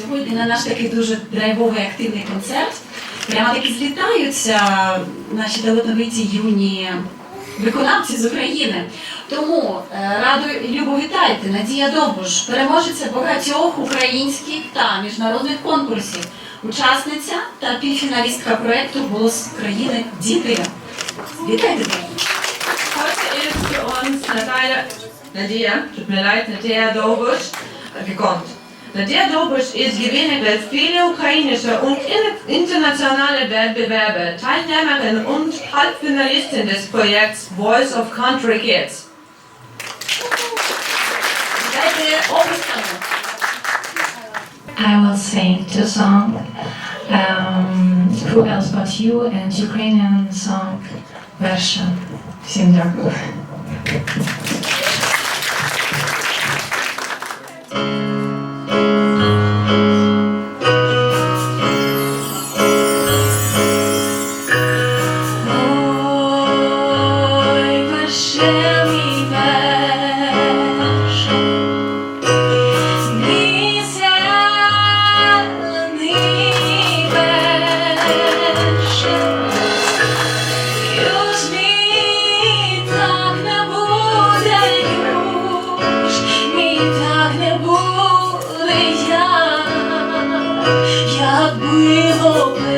Сьогодні на наш такий дуже драйвовий активний концерт. Прямо таки злітаються наші талановиті юні виконавці з України. Тому е, раду і любо вітайте Надія Довбуш, переможеця багатьох українських та міжнародних конкурсів, учасниця та півфіналістка проєкту Голос країни Діти. Вітайте! Надія. Heute ist für uns. Nadia Dobusch ist Gewinnerin vieler ukrainischer und in- internationaler Wettbewerbe, Teilnehmerin und Halbfinalistin des Projekts Voice of Country Kids. Дайте облисками. I will sing two songs. Um, Who else but you and Ukrainian song version. Всім дякую. Буде, я, якби перше.